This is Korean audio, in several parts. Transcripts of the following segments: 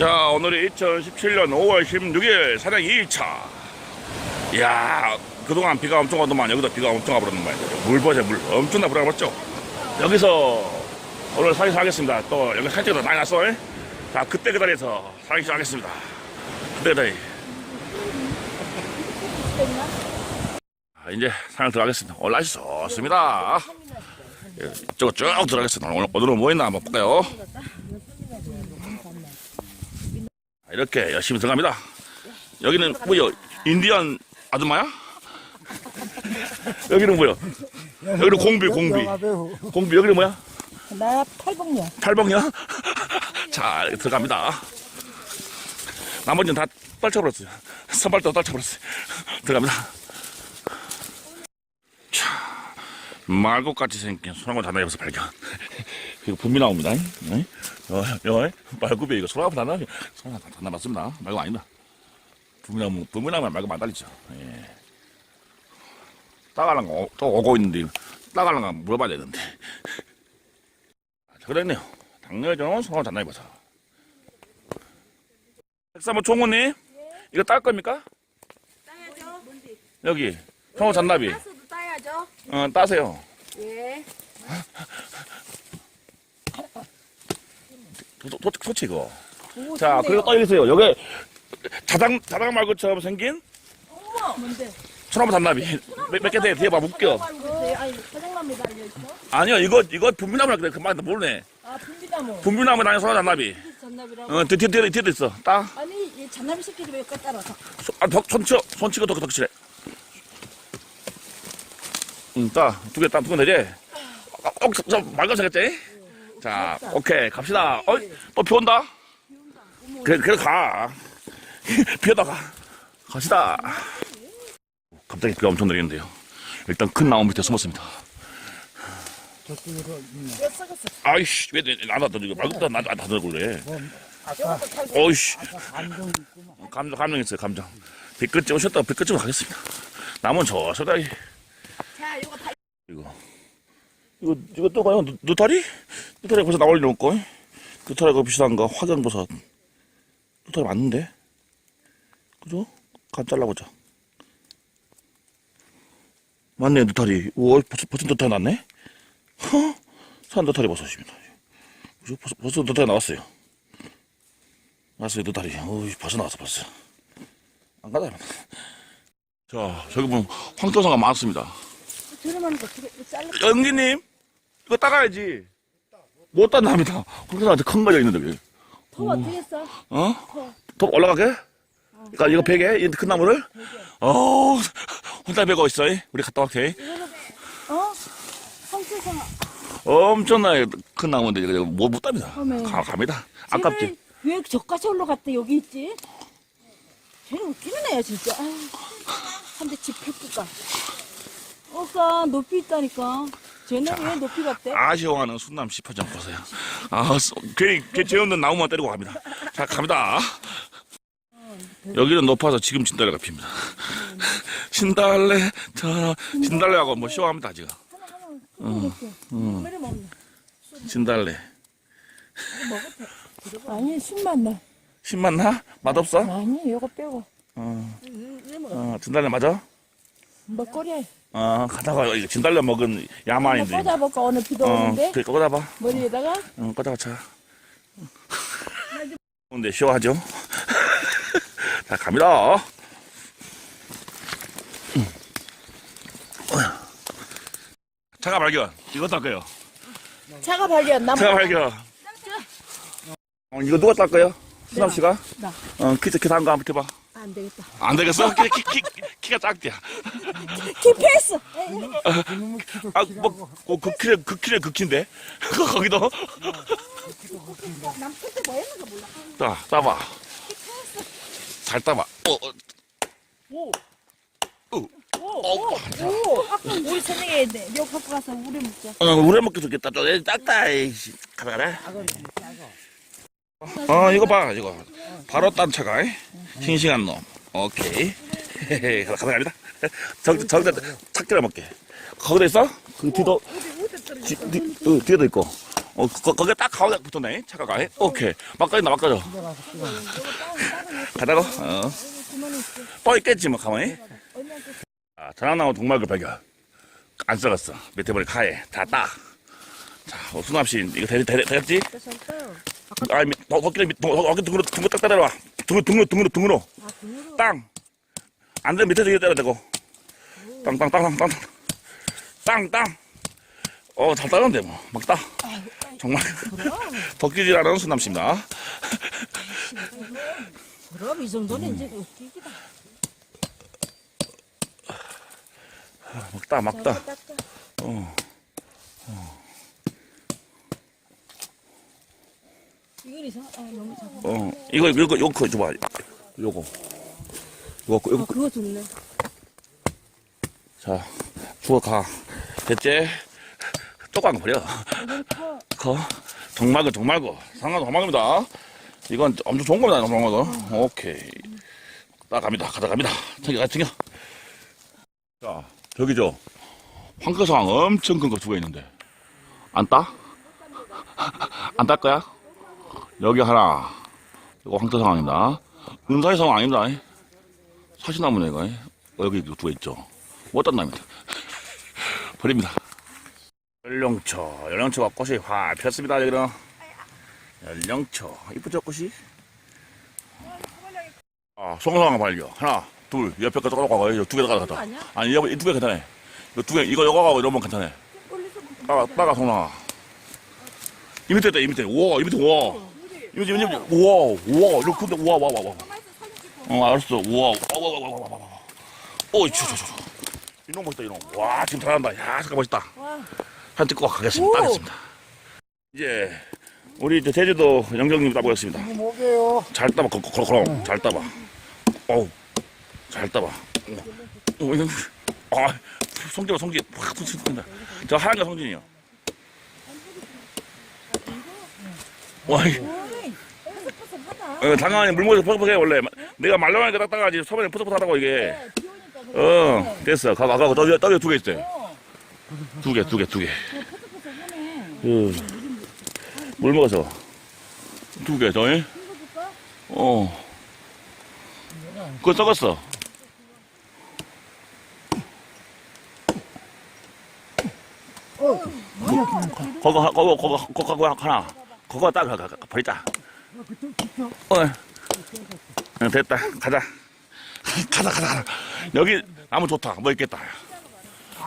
자, 오늘이 2017년 5월 16일 사냥 2일차. 이야, 그동안 비가 엄청 오더만 여기도 비가 엄청 와버렸는 말이죠. 물 보세요, 물. 엄청나 불어버렸죠? 여기서 오늘 사기 시작하겠습니다. 또 여기 살짝도 많이 났어. 잉? 자, 그때 기다려서 사기 시작하겠습니다. 그때 기다려. 자, 이제 사냥 들어가겠습니다. 오늘 날씨 좋습니다. 예, 이쪽으로 쭉 들어가겠습니다. 오늘, 오늘은 뭐 있나 한번 볼까요? 이렇게 열심히 들어갑니다. 여기는 뭐요? 인디언 아줌마야? 여기는 뭐요? 여기는 공비, 공비. 공비, 여기는 뭐야? 나 탈북녀. 탈봉이야? 자, 이렇게 들어갑니다. 나머지는 다 떨쳐버렸어요. 선발도 떨쳐버렸어요. 들어갑니다. 자, 말고같이 생긴 소나무 여기서 발견. 이거 분비 나옵니다. 응? 어, 여, 말고비 이거 소나무 단나, 소나무 단나 맞습니다. 말고 아니다. 분비 나오면, 분비 나오면 말고 만달리죠. 예. 따가는 거, 또 오고 있는데, 거 물어봐야 되는데. 자, 그랬네요. 당뇨전 소나무 단나 입어서. 백사모 총무님, 이거 딸 겁니까? 따야죠. 여기, 소나무 잔나비. 따서도 따야죠. 어, 따세요. 예. 도, 도, 도치 이거. 자, 그리고 또 여기 있어요. 여기 자당 자당 말고처럼 생긴 어머. 뭔데? 소나무 단나비 몇 개 돼? 뒤에 봐 묶여. 아니 사장님이 달려 있어. 아니요, 이거 이거 분비나무라 그래. 그만 모르네. 아 분비나무. 분비나무 다니 소나무 단나비. 잔나비라고. 어, 뒤 뒤에 뒤에 뒤에 있어. 따. 아니 이 잔나비 새끼들 왜 따라서? 손, 아, 덕, 손 치어, 손 치고 덕 덕치래. 응, 따. 두개 따, 두개 내지. 어, 어, 저, 저 말고 생겼지? 자, 오케이, 갑시다. 어, 또비 온다? 그래, 그래, 가. 비 오다 가. 갑시다. 갑자기 비가 엄청 내리는데요. 일단 큰 나무 밑에 숨었습니다. 아이씨, 왜, 안 던지고, 말고 나, 나, 나 던져볼래. 뭐, 아까, 어이씨. 감정. 감정, 있어요, 감정. 비끝 오셨다가 비끝으로 가겠습니다. 남은 저, 자 이거 다. 이거 이거 이거 또 봐요 누- 누타리? 누타리 벌써 나올리 놓고 누타리가 비슷한 거 화견버섯 누타리 맞는데? 그죠? 간 잘라보자. 맞네 누타리 우와 벌써 벌써 누타리 났네? 허? 산 누타리 버섯입니다. 그죠? 벌써, 벌써 누타리 나왔어요. 나왔어요 누타리 어이 벌써 나왔어 벌써. 안 가다 자 저기 보면 황토사가 많습니다. 두개 잘라. 연기님 이거 따가야지 못 딴답니다 황토사한테 큰 거져 있는데 왜더 어떻게 했어? 어? 더 올라가게? 그러니까 이거 베개? 이큰 나무를? 어 혼자 베고 있어 이? 우리 갔다 올게 어? 성태성아. 엄청나게 큰 나무인데 이거 못, 못 답니다 어메. 가, 갑니다 아깝지 왜 저까지 올라갔대 여기 있지? 쟤는 웃기는 애야 진짜. 아유, 한대 집 펴볼까? 어까 높이 있다니까. 쟤는 왜 높이 갔대? 아쉬워하는 순남 10호점 보세요 아 쏘- 괜히 괜히 재없는 나무만 때리고 갑니다 자 갑니다 여기는 높아서 지금 진달래가 핍니다 진달래 저 진달래하고 뭐 쇼합니다 지금 왜 먹네? 진달래 아니 숨만 나. 신맛 나? 맛없어? 아니 이거 빼고. 어, 어 진달래 맞아? 먹거리. 어 가다가 이거 진달래 먹은 한번 야만인데 꽂아볼까? 오늘 비도 어 오는데? 그래 꽂아봐. 머리에다가? 응 꽂아봐 차 근데 쇼하죠? 자 갑니다. 음. 차가 발견. 이거 닦아요? 차가 발견 나 차가 발견. 어, 이거 누가 닦아요? 수남 씨가? 나. 어 키트 키트 한거 한번 해봐 안 되겠다. 안 되겠어? 키, 키, 키, 키가 작대야 키도 아, 키라고. 뭐, 그, 그 키래, 그 키래, 그 키인데? 거기도? 남편도 뭐 했는 거 몰라. 따, 따봐. 잘 따봐. 어, 어, 오. 어, 오, 오, 오. 아까 우리 저녁에 여 갖고 가서 우리 먹자. 어, 우리 먹기 좋겠다. 또, 애 작다, 이씨. 가라, 가라. 어, 이거 봐, 이거. 바로 딴 차가, 이. 싱싱한 놈. 오케이. 가자, 갑니다. 저기, 저기다 착기를 먹게. 거기다 있어? 그 뒤도, 뒤, 뒤, 어, 뒤에도 있고. 어, 거, 거기에 딱 가운데 붙었네. 차가 가. 오케이. 막가진다, 막가져. 가다가, 어. 뻐 있겠지, 뭐, 가만히. 아, 자랑나무 동말을 발견. 안 썩었어. 밑에 머리 카에. 다 따. 자, 어, 수납신. 이거 되, 되, 되겠지? 아, 밑, 더, 더, 밑, 더, 더, 등으로, 등으로 딱 따라와. 등으로, 등으로, 등으로, 등으로. 땅. 안 되면 이거 때려야 되고. 땅, 땅, 땅, 땅, 땅. 땅, 땅. 어, 잘 따는데, 뭐. 막 따. 정말. 덕기질 않은 수남씨입니다. 그럼 이 정도는 이제 웃기기다. 막 따, 막 따. 어. 이건 이상, 아, 너무 작아. 어, 이거, 이거, 이거, 그거 줘봐. 요거. 요거, 아, 요거. 그거 좋네. 자, 주워 가. 됐지? 쪼깐 거 버려. 커. 정말고, 정말고. 상한 정말입니다. 이건 엄청 좋은 겁니다, 정말고. 오케이. 나 갑니다. 가져갑니다. 챙겨, 챙겨. 자, 저기죠. 황크상 엄청 큰 거두개 있는데. 안 따? 안 딸 거야? 여기 하나. 이거 황토상황입니다. 은사의 상황 아닙니다. 사시나무네, 이거. 어, 여기 두 개 있죠. 못 딴답니다. 버립니다. 연령초, 연령초가 꽃이 확 피었습니다, 여기는. 연령초, 이쁘죠, 꽃이? 아, 송상황 발견. 하나, 둘, 옆에 거 떨어가 가요. 두개. 아니야? 아니, 이거 이두 개 괜찮아. 이거 두 개, 이거 요거 가고 이러면 괜찮아. 따가, 따가 송상아. 이 밑에 있다, 이 밑에. 우와, 이 밑에, 우와. 이 밑에, 우와, 우와, 이렇게 큰데, 우와, 우와, 우와. 어, 알았어. 우와, 우와, 우와, 우와, 우와, 우와. 오, 저, 저, 저, 저. 이놈 멋있다, 이놈. 와, 지금 잘한다. 야, 잠깐 멋있다. 한 찍고 가겠습니다. 따겠습니다. 이제, 우리 이제 제주도 영정님 따보겠습니다. 이거 뭐게요? 잘 따봐, 거, 거, 거, 잘 따봐. 어우, 잘 따봐. 어, 어, 이거, 아, 성기가 성기, 확 툭툭툭다. 저 하얀 거 성진이요. 와, 이- 어, 당연히 물모에서 퍽퍽해 원래. 내가 말로하니까 딱딱하지. 소변에 푸석푸석하다고 이게. 어, 됐어. 가가 가고 떡이 떡이 두개 있어요. 두 개, 두 개, 두 개. 그, 물 먹어서 두 개, 더. 잉? 어. 그거 썩었어. 그거, 하- 그거, 그거, 그거, 그거 하나. 그거 딱, 가- 가- 어. 응, 됐다. 가자. 가자, 가자, 가자. 여기 나무 좋다. 뭐 있겠다.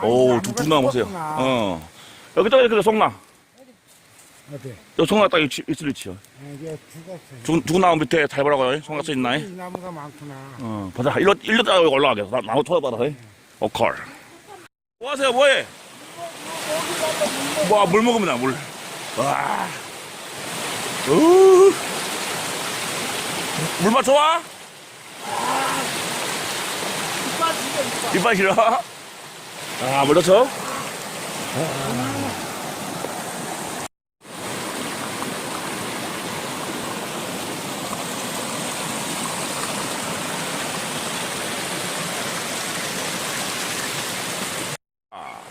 오, 두, 두 나무 보세요. 어. 여기 또 이렇게 송나. 어디? 저 송나 딱 있- 있을 위치요. 아, 이게 죽었어. 두, 두 나무 밑에 잘 보라고요. 송나 써 있나? 이 나무가 많구나. 어, 보자. 일로, 일로 따라 올라가게. 나, 나무 쳐다봐라. 오컬. 뭐 하세요, 뭐해? 뭐, 물 먹으면 물. 와. 우. 물맛 좋아? 이빨 싫어? 아, 물 넣죠?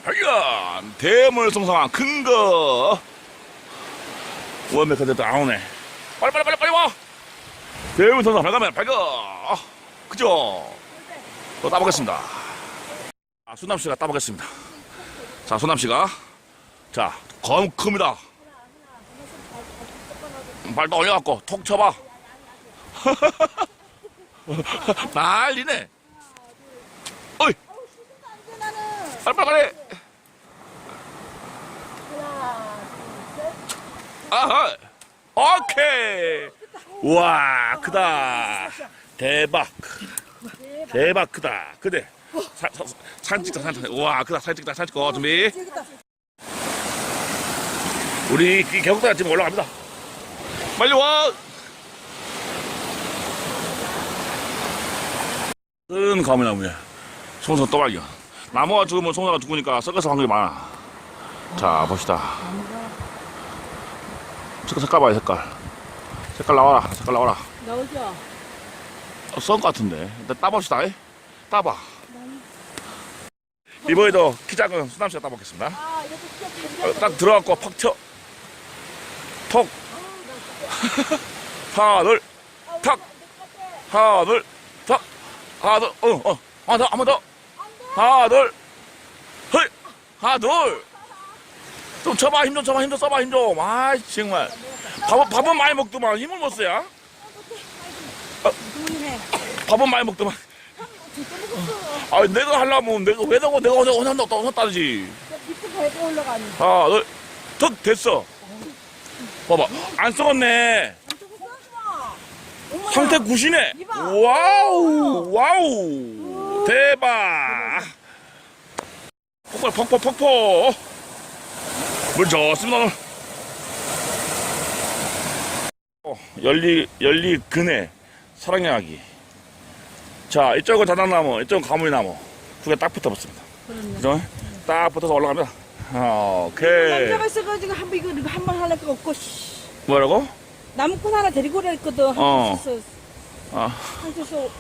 발견! 대물성상황 큰 거. 컨텐츠 나오네. 빨리 빨리 빨리 빨리 와. 대물성상 발견 발견. 아, 그죠? 또 따보겠습니다. 아, 수남 씨가 따보겠습니다. 자, 수남 씨가 자, 검 큽니다. 발도 올려갖고 톡 쳐봐. 난리네. 어이. 빨리 빨리 빨리. 아하. 오케이. 우와 크다. 대박. 대박 크다. 그대. 사, 사, 사진 찍자 사진 찍자. 우와 크다 사진 찍자 사진 찍고 준비. 우리 이 계곡다가 지금 올라갑니다. 빨리 와. 큰 가물나무야. 송선 또 발견. 나무가 죽으면 송나가 죽으니까 썩어서 확률이 많아. 자, 봅시다. 색깔, 색깔 봐요, 색깔. 색깔 나와라, 색깔 나와라. 나오죠? 어, 썬것 같은데. 일단 따봅시다. 에? 따봐. 이번에도 키 작은 수남씨가 따보겠습니다. 아, 진짜 어, 딱 들어갖고 팍 쳐. 톡. 하나, 둘, 탁. 하나, 둘, 탁. 하나, 둘, 어, 어. 하나 더, 한번 더. 하나, 둘. 헐. 하나, 둘. 좀 쳐봐, 힘 좀 쳐봐, 힘 좀 써봐, 힘 좀. 아, 정말. 밥은, 밥은 많이 먹더만. 힘을 못 써야. 조용해. 밥은 많이 먹더만. 아, 내가 하려면 내가 왜 나고 내가 오늘 오늘 또 밟고 올라가는. 하나, 둘, 턱 됐어. 봐봐, 안 썩었네. 상태 굿이네. 와우, 와우, 대박. 폭발, 폭포, 폭포. 물 좋습니다. 열리, 열리 근해, 사랑의 아기. 자, 이쪽은 자당나무, 이쪽은 가물나무. 두 개 딱 붙어붙습니다. 그죠? 딱 붙어서 올라갑니다. 아, 오케이. 남자가 있어가지고 한번 이거 이거 한번 하려니까 없고 씨. 뭐라고? 나무꾼 하나 데리고 오랬거든. 어. 한테서 아,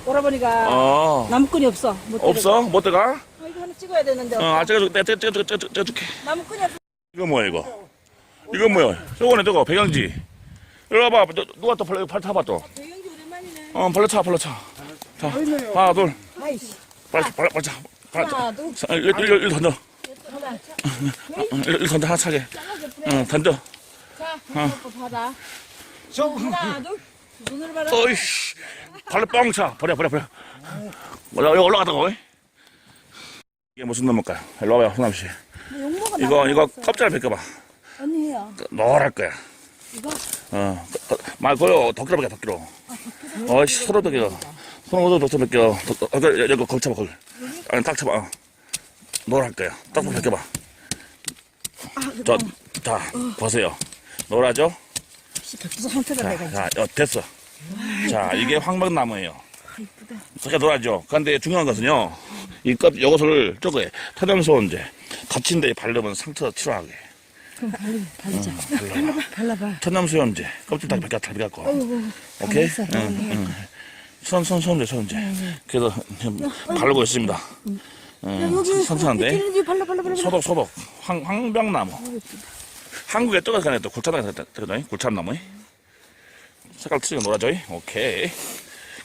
오라버니가 어. 나무꾼이 없어. 못 데리고. 없어? 못 들어가? 아, 이거 하나 찍어야 되는데. 어, 아, 찍어줄게. 내가 찍어, 찍어, 찍어, 찍어줄게. 나무꾼이 없어. 이거 뭐야, 이거? 이거 뭐야? 저거네, 저거, 배경지. 이리 와봐. 너, 누가 또 발레, 팔 타봐, 또. 오랜만이네. 어, 발레 차, 발레 차. 자, 하나, 둘. 아이씨. 차. 발레 차. 하나, 둘, 자, 일, 일, 일, 일 던져. 하나. 어, 일, 일 던져, 하나 차게. 응, 던져. 자, 받아. 하나, 둘. 눈을 봐라. 어이씨. 발레 뻥 차. 버려, 버려, 버려. 올라, 여기 올라가다가, 어이. 이게 무슨 놈일까요? 일로 와봐요, 소남씨. 뭐 용모가 이거, 이거. 껍질 벗겨봐. 언니 해요. 노랄 거야. 이거? 어, 말 그요 덕기로 벗겨 덕기로. 어이씨 서로 벗겨. 손으로 덕기로 벗겨. 덕- 덕- 여기 여기 거기 잡아 거기. 아니 딱 잡아. 어. 노랄 거야. 딱 벗겨봐. 저, 자 보세요. 노라죠? 내가 자, 자 어, 됐어. 자 이게 황백나무예요. 아, 이쁘다. 저게 노라죠. 그런데 중요한 것은요. 이껍 요것을 저거에 탄염소원제 다친 데 바르면 상처 치료하게. 그럼 발리, 발리자. 발라봐. 발라봐. 천남수염제 껍질 다 벗겨 다. 어이구. 오케이? 응, 응. 손, 손, 손제, 손제. 그래서 지금 바르고 있습니다. 응, 선선한데? 발라, 발라, 발라. 소독, 소독. 황, 황병나무. 한국에 떠가서 가네, 또 굴차다가 되거든, 굴참나무. 색깔 틀리게 놀아줘. 오케이.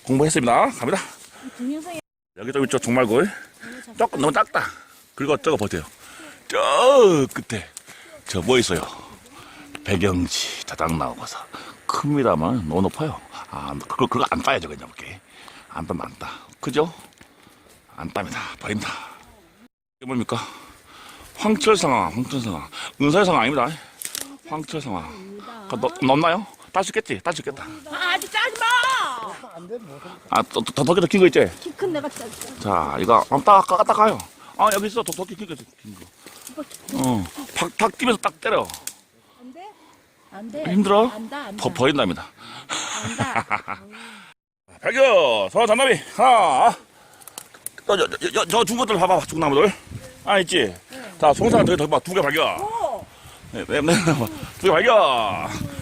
공부했습니다. 갑니다. 동영상에 여기 좀 있죠, 종말굴. 조금 너무 작다. 그리고 저거 보세요. 저 끝에. 저 뭐 있어요? 배경지, 자당 나오고서. 큽니다만, 너무 높아요. 아, 그거, 그거 안 따야죠, 그냥, 이렇게. 안 따면 안 따. 그죠? 안 따입니다. 버립니다. 이게 뭡니까? 황철상황, 황철상황. 은사상황 아닙니다. 황철상황. 그, 넣, 넣나요? 딸 수 있겠지? 딸 수 있겠다. 아, 아직 짜지 마! 아, 더, 더, 더, 더, 긴거 있지? 키 큰 내가 짜. 자, 이거 한번 딱, 딱, 딱 가요. 아, 여기 있어. 더, 더, 긴 거, 긴 거. 어, 탁, 탁 뛰면서 딱 때려. 안 돼? 안 돼. 힘들어? 안다, 안다. 더 버린답니다. 안다. 발견! 저 잔나비, 하나. 저, 저, 저, 저, 저 중것들 봐봐, 중나무들. 아, 있지? 자, 송사가 더, 더 봐. 두 개 발견. 오! 네, 네, 네. 두 개 발견.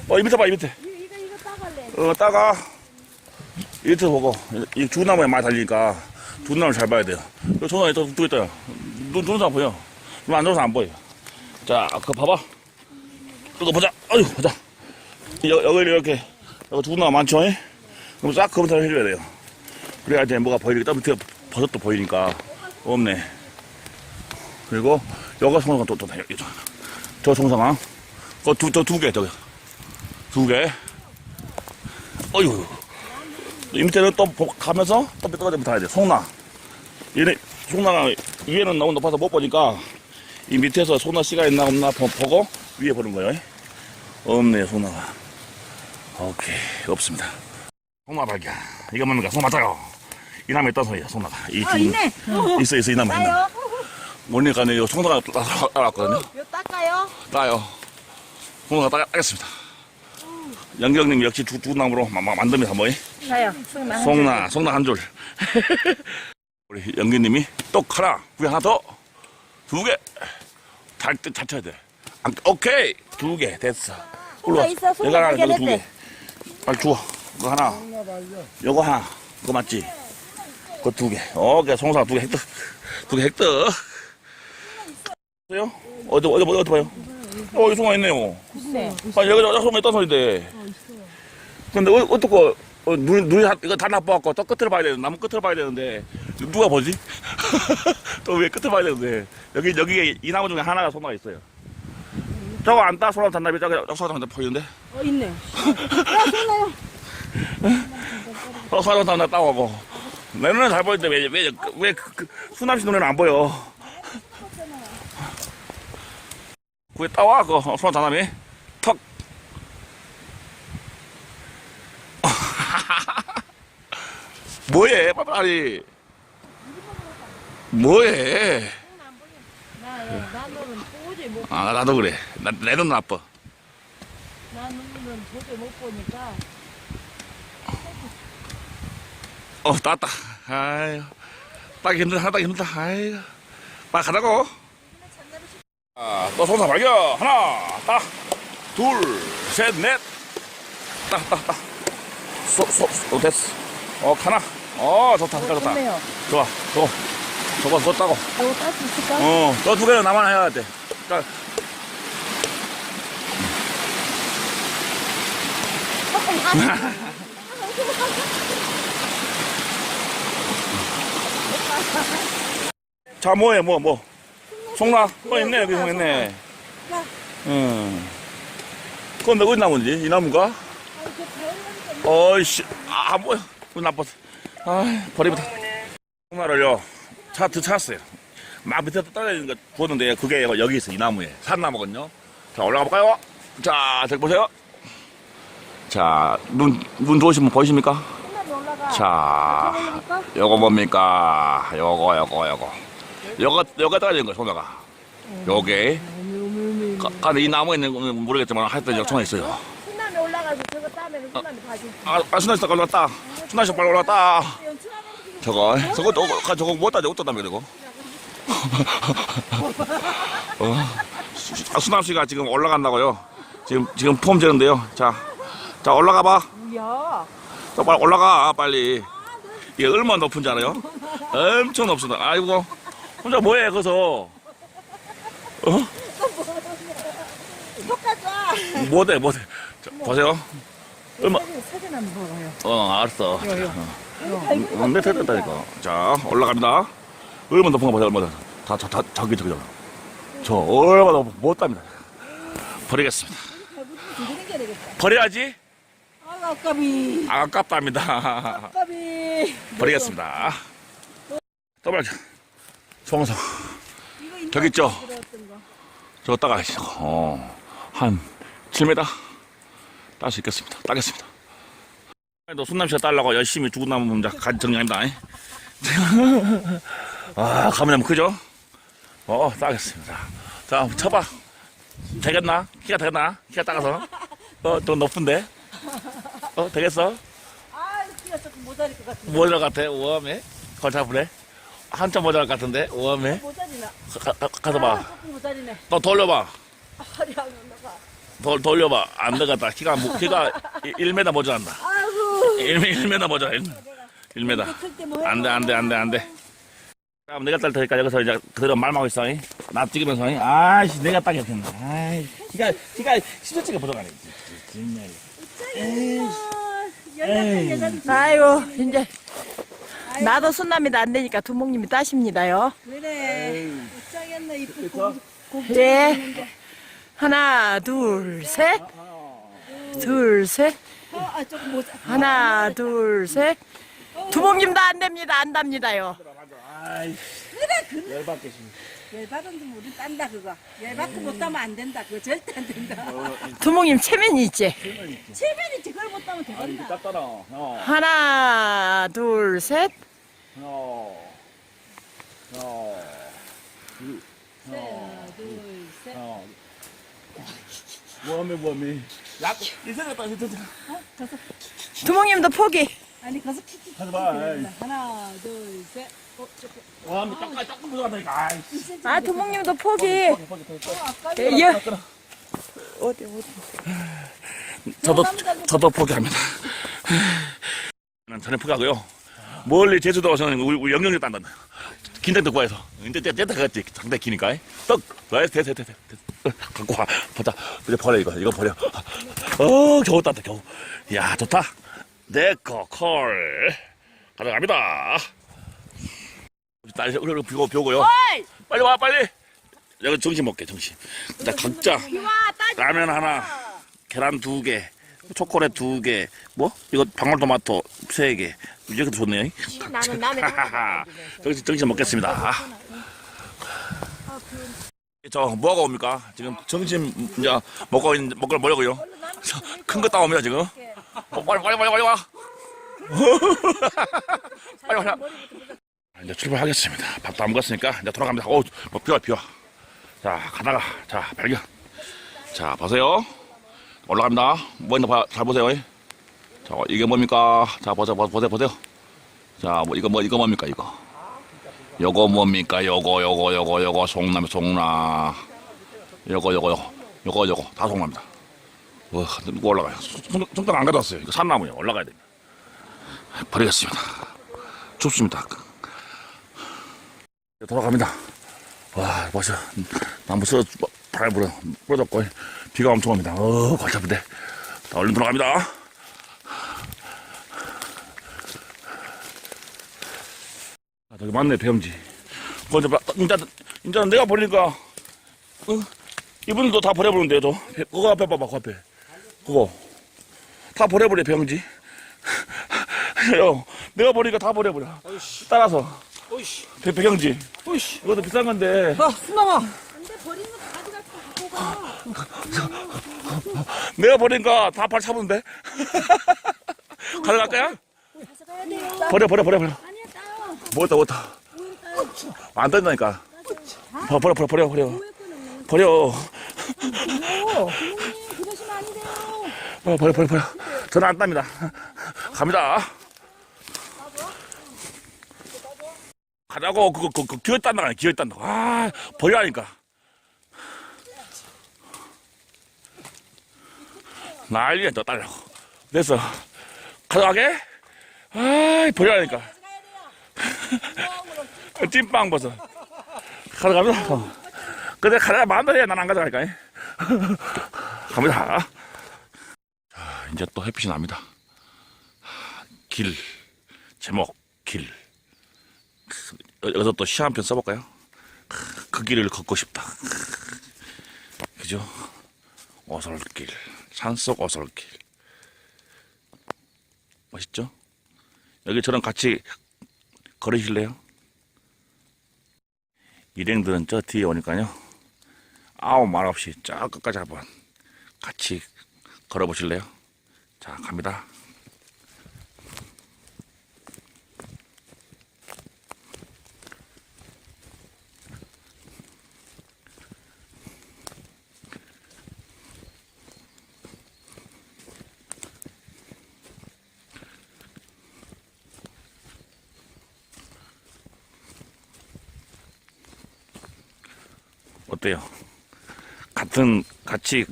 어, 이 밑에 봐, 이 밑에. 이거, 이거, 따갈래. 어, 따가. 이 밑에 보고. 이 중나무에 많이 달리니까 중나무 잘 봐야 돼요. 요 중나무에 또 두개 있어요. 눈, 눈 사람 보여. 좋아서 안 보여. 자, 그거 봐봐. 이거 보자. 어휴, 보자. 여, 여기 이렇게, 여기 중나무 많죠? 예? 그럼 싹 검사를 해줘야 돼요. 그래야지 뭐가 보이니까, 밑에 버섯도 보이니까. 없네. 그리고, 여기 송상아 또, 또, 여기, 저, 저 송상아. 그 두, 저 두 개, 저기. 두 개. 어휴. 이 밑에는 또 보- 가면서 또 밑에까지 붙어야 돼. 송나. 얘네, 송나가 위에는 너무 높아서 못 보니까 이 밑에서 송나 씨가 있나 없나 보, 고 위에 보는 거예요. 없네요, 송나가. 오케이, 없습니다. 송나 발견. 이거 뭡니까? 송나 맞아요. 이 나무에 있던 소리야, 송나가. 이 아, 있네. 있어, 있어, 이 나무에 있는. 따요? 모니까 요 송나가 따라- 따라왔거든요. 요 닦아요? 따요. 송나가 따, 따겠습니다. 영경님 역시 두, 두 나무로 만듭니다, 뭐이. 나요. 송나. 송나, 한 줄. 우리 연기님이 똑 하나, 구에 하나 더, 두 개. 잘, 잘 쳐야 돼. 안, 오케이, 두 개, 됐어. 송나 있어, 송나 여기 하나, 여기 두 개. 빨리 주워. 그거 하나, 요거 하나, 그거 맞지? 그거 두 개. 오케이, 송사 두개 획득. 두개 획득. 어요? 어디, 어디, 어디 봐요? 어, 이 송아 있네요. 있네. 아, 여기 소매 있다 소리인데. 근데 어, 어떡해. 어, 눈, 눈이 다- 이거 다 나빠갖고 또 끝을 봐야 되는데, 나무 끝을 봐야 되는데, 누가 보지? 또 왜 끝을 봐야 되는데, 여기, 여기에 이 나무 중에 하나가 소나가 있어요. 저거 안 따, 소나 단답이 저기, 소나 단답 보이는데? 어, 있네. 야, 손나요. 어, 소나 단답 따오고. 내 눈에 잘 보이는데, 왜, 왜, 왜, 그, 그, 수남 씨 눈에는 안 보여? 그게 따와, 그, 소나 단답이. 뭐해, 빨리빨리. 뭐해. 나, 아, 나도 그래. 나, 내눈 나빠. 나는 도저히 못 보니까. 어, 땄다. 아유, 따기 힘들다, 하나 따기 힘들다. 아유, 빨리 가자고. 아, 또 송사 발견. 하나, 따, 둘, 셋, 넷. 따, 따, 따. 소, 소, 소, 됐어. 어, 하나. 어, 좋다, 좋다, 좋다. 좋네요. 좋아, 저거. 저거, 그거 따고. 이거 딸수 있을까? 어, 저두 개는 나만 해야 돼. 따. 자, 뭐해, 뭐, 뭐. 송나, 어, 있네, 여기 송 있네. 응. 그건 어디 나무인지? 이 나무인가? 어이씨, 아, 뭐야. 그 나빴어. 아, 버리부터. 송나를요, 차, 드 찾았어요. 막 밑에 떨어지는 거 보는데, 그게 여기 있어, 이 나무에. 산나무거든요. 자, 올라가 볼까요? 자, 저기 보세요. 자, 눈, 눈 좋으시면 보이십니까? 자? 요거 뭡니까? 요거, 요거, 요거. 요거, 요거 떨어지는 거야, 소나가. 요게. 가, 이 나무에 있는 건 모르겠지만 하여튼 역청에 있어요. 손남이 올라가서 저거 따면 손남이 봐줄게. 아, 아 빨리 올라왔다. 순나씨 빨리 올라왔다. 저거, 저거, 저거, 가- 저거 못 따져, 어떠다며, 그리고. 어, 수- 아, 순나씨가 지금 올라간다고요. 지금, 지금 폼 재는데요. 자, 자, 올라가 봐. 야, 또 빨리 올라가, 빨리. 이게 얼마나 높은 줄 알아요? 엄청 높습니다. 아이고, 혼자 뭐해, 거기서. 어? 못해, 못해. 자, 보세요. 얼마, 사진 한번 봐봐요. 어, 알았어. 어, 내 됐다니까. 자, 올라갑니다. 얼마나 높은 거 보세요, 얼마나. 다, 다, 다, 저기, 저기, 저기. 저, 얼마나 높은 못 답니다. 버리겠습니다. 되겠다. 버려야지? 아, 아까비. 아깝답니다. 아까비. 버리겠습니다. 또 말자. 송성. 이거 저기 있죠? 들어왔던 거. 저거 따가, 어, 한 7m? 딸 수 있겠습니다. 따겠습니다. 너 순남씨가 딸라고 열심히 죽은 나무 문자 간 정리합니다. 아, 가면 크죠? 어, 따겠습니다. 자, 쳐봐. 되겠나? 키가 되겠나? 키가 작아서? 어, 좀 높은데? 어, 되겠어? 아, 키가 조금 모자랄 것 같은데. 모자랄 것 같아? 우암에? 거 잡으래? 한참 모자랄 것 같은데? 우암에? 모자리나. 가, 가, 가서 아, 봐. 조금 모자리네. 또 돌려봐. 허리 안. 돌, 돌려봐. 안 되겠다. 키가, 무- 키가 1m 모자란다. 아이고. 1m 모자라. 1m. 클때 뭐해? 안 돼, 안 돼, 안 돼, 안 돼. 그럼 내가 딸 테니까 여기서 이제 그대로 말하고 있어. 잉? 나 찍으면서. 잉? 아이씨, 내가 딱이 없겠나. 아이, 키가, 키가 시저치가 부족하네. 정말. 아이고 이제 나도 순남이도 안 되니까 두목님이 따십니다요. 그래. 어쩌겠네, 이쁜 고 예. 하나 둘 셋. 둘 셋. 하나 둘 셋. 두목님도 안 됩니다. 안 답니다요. 열받게 열받은 좀 우리 딴다, 그거. 열받고 못 따면 안 된다. 그거 절대 안 된다. 두목님 체면이 있지. 체면이 지, 그걸 못 따면 되겠나? 땄더라. 어, 하나 둘 셋. 어, 어, 하나, 둘. 뭐하면 뭐하면. 야, 이상했다, 이상했다. 두목님도 포기. 아니, 가서 키키. 마. 아이. 하나, 둘, 셋. 어, 조금, 조금 부족하다니까. 아이씨. 아 두목님도 포기. 아까 예. 예. 어디 어디. 저도, 저도 포기합니다. 난 전혀 포기하고요. 멀리 제주도 와서는 우리, 우리 영영이 딴다. 긴장 와서. 이제 때 때가 갔지. 상당히 기니까. 떡. 나이스, 됐어, 됐어, 됐어. 갖고 와. 보자. 이제 버려, 이거. 이거 버려. 어, 겨우 땄다, 겨우. 야, 좋다. 내거 콜. 가져갑니다. 딸, 우리 비고, 비고요. 빨리 와, 빨리. 여기 정신 먹게, 정신. 자, 각자. 라면 하나, 계란 두 개, 초콜릿 두 개, 뭐? 이거 방울토마토 세 개. 이렇게 좋네요. 나는 남의 정신, 정신 먹겠습니다. 저 뭐가 옵니까? 지금 점심 이제 먹고 있는 먹을 뭐라고요? 큰 거 따옵니다 지금. 어, 빨리 빨리 빨리 빨리 와. 빨리 빨리. 이제 출발하겠습니다. 밥도 안 먹었으니까 이제 돌아갑니다. 오, 뭐 비와 비와. 자 가다가 자 발견. 자 보세요. 올라갑니다. 뭐 있나 봐, 잘 보세요. 자 이게 뭡니까? 자 보세요 보세요 보세요. 자 뭐 이거 뭐 이거 뭡니까 이거? 요거 뭡니까? 요거 요거 요거 요거 송남 송나. 요거 요거 요거 요거 요거 다 송납니다. 와, 누구 올라가요? 손톱 안 가져왔어요. 이거 산나무요. 올라가야 됩니다. 버리겠습니다. 춥습니다. 돌아갑니다. 와, 벌써 나무 써 바람 불어 불어졌고 비가 엄청 옵니다. 어, 골치 아픈데. 자, 얼른 돌아갑니다. 아, 저기 맞네, 배엄지. 먼저, 봐. 인자, 인자 내가 버리니까, 어? 이분들도 다 버려버리는데, 저. 배- 그거 앞에 봐봐, 그 앞에. 그거. 다 버려버려, 배엄지. 야, 내가 버리니까 다 버려버려. 따라서. 배, 배경지. 이것도 비싼 건데. 어, 수나마. 내가 버리니까 다발 차는데. 가져갈까요? 버려, 버려, 버려, 버려. 못다, 못다. 안. 버- 버려, 버려, 버려, 버려. 버려. 안 돼요. 버려, 버려, 버려, 버려. 저는 안 땁니다. 갑니다. 가자고, 그거, 그거, 기어 딴다, 기어 딴다. 아, 버려야니까. 난리야, 너 딸라고. 됐어. 가져가게? 아이, 버려야니까. 찐빵 버섯. 가져갑니다. 어. 근데 가져가 마음대로 해. 난 안 가져갈까? 갑니다. 자, 이제 또 햇빛이 납니다. 길. 제목, 길. 여- 여기서 또 시 한 편 써볼까요? 그 길을 걷고 싶다. 그죠? 오솔길. 산속 오솔길. 멋있죠? 여기 저랑 같이 걸으실래요? 일행들은 저 뒤에 오니까요. 아무 말 없이 저 끝까지 한번 같이 걸어보실래요? 자, 갑니다. 어때요? 같은 같이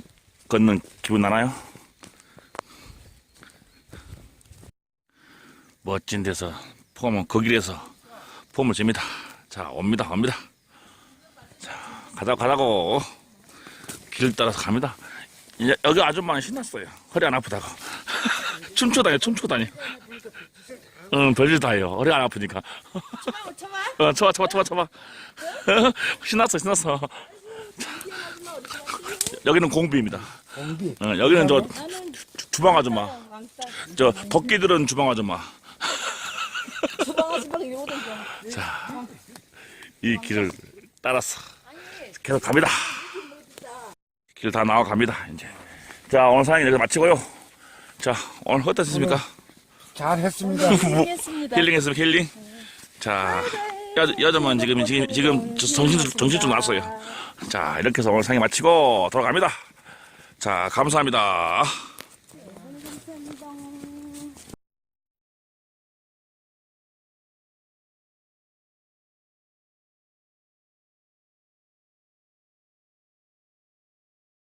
걷는 기분 나나요? 멋진 데서 폼은 그 길에서 폼을 줍니다. 자 옵니다 옵니다. 자 가자 가자고 길 따라서 갑니다. 이제 여기 아줌마는 신났어요. 허리 안 아프다고 춤추 다녀 춤추 다녀. 응 별일 다 해요. 허리 안 아프니까. 어, 쳐봐 쳐봐 쳐봐 쳐봐. 신났어 신났어. 여기는 공비입니다. 공비. 어, 여기는 저 주- 주방 아줌마. 왕따. 저 덕기들은 주방 아줌마. 이러던데. 자, 이 길을 따라서 계속 갑니다. 길 다 나와 갑니다. 이제. 자, 오늘 상황 여기서 마치고요. 자, 오늘 어떠셨습니까? 잘했습니다. 알겠습니다. 힐링했습니까? 힐링. 자, 여, 여자만 지금 지금 지금 저 정신 정신 좀 났어요. 자, 이렇게 해서 오늘 상황 마치고 돌아갑니다. 자, 감사합니다.